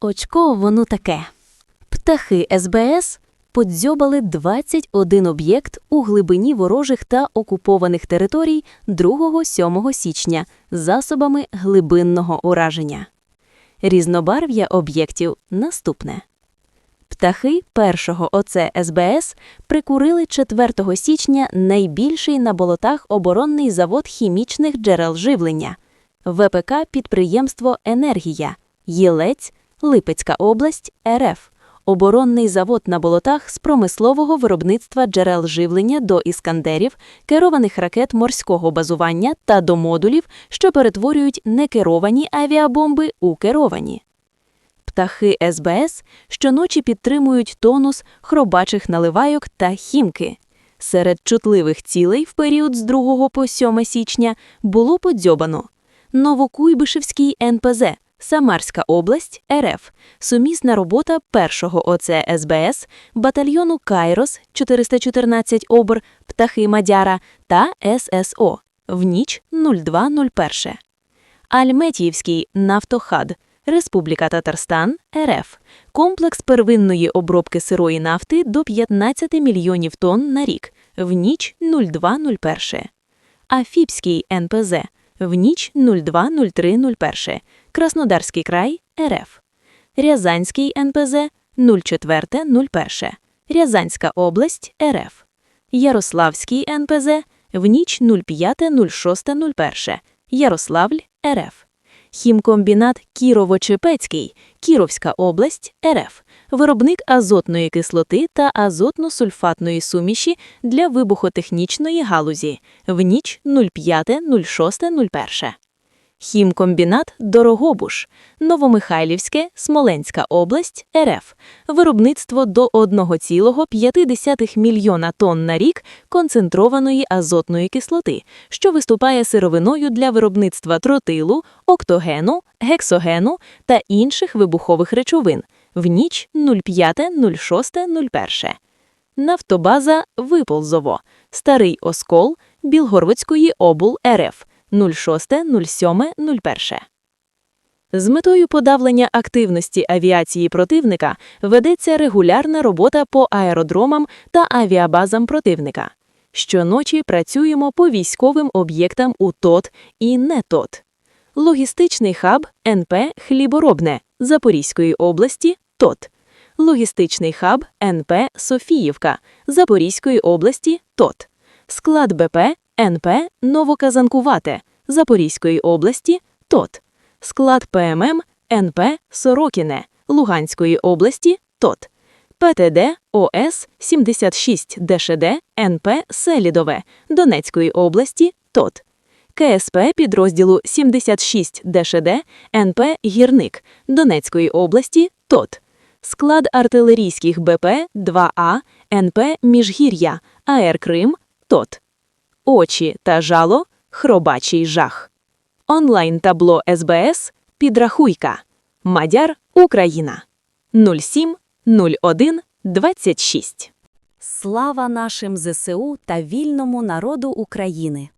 Очко воно таке. Птахи СБС подзьобали 21 об'єкт у глибині ворожих та окупованих територій 2-7 січня засобами глибинного ураження. Різнобарв'я об'єктів наступне. Птахи першого ОЦ СБС прикурили 4 січня найбільший на болотах оборонний завод хімічних джерел живлення ВПК підприємство Енергія, Єлець, Липецька область, РФ. Оборонний завод на болотах з промислового виробництва джерел живлення до іскандерів, керованих ракет морського базування та до модулів, що перетворюють некеровані авіабомби у керовані. Птахи СБС щоночі підтримують тонус хробачих наливайок та хімки. Серед чутливих цілей в період з 2 по 7 січня було подзьобано Новокуйбишевський НПЗ, Самарська область, РФ, сумісна робота першого ОЦ СБС, батальйону Кайрос 414 обр, Птахи Мадяра та ССО в ніч 02.01. Альметіївський нафтохад, Республіка Татарстан, РФ, комплекс первинної обробки сирої нафти до 15 мільйонів тонн на рік, в ніч 02.01. Афіпський НПЗ, в ніч 02.03.01. Краснодарський край, РФ. Рязанський НПЗ 04.01. Рязанська область, РФ. Ярославський НПЗ в ніч 05.06.01. Ярославль, РФ. Хімкомбінат Кірово-Чепецький, Кіровська область, РФ. Виробник азотної кислоти та азотно-сульфатної суміші для вибухотехнічної галузі в ніч 05.06.01. Хімкомбінат Дорогобуш, Новомихайлівське, Смоленська область, РФ. Виробництво до 1,5 мільйона тонн на рік концентрованої азотної кислоти, що виступає сировиною для виробництва тротилу, октогену, гексогену та інших вибухових речовин в ніч 05.06.01. Нафтобаза Виползово, Старий Оскол, Білгородської обл РФ 06.07.01. З метою подавлення активності авіації противника ведеться регулярна робота по аеродромам та авіабазам противника. Щоночі працюємо по військовим об'єктам у ТОТ і не ТОТ. Логістичний хаб НП Хліборобне Запорізької області ТОТ. Логістичний хаб НП Софіївка Запорізької області ТОТ. Склад БП НП Новоказанкувате Запорізької області ТОТ. Склад ПММ НП Сорокіне Луганської області ТОТ. ПТД ОС 76 ДШД НП Селідове Донецької області ТОТ. КСП підрозділу 76 ДШД НП Гірник Донецької області ТОТ. Склад артилерійських БП 2А НП Міжгір'я АР Крим ТОТ. Очі та жало хробачий жах. Онлайн табло СБС Підрахуйка. Мадяр Україна 07 01 26. Слава нашим ЗСУ та вільному народу України!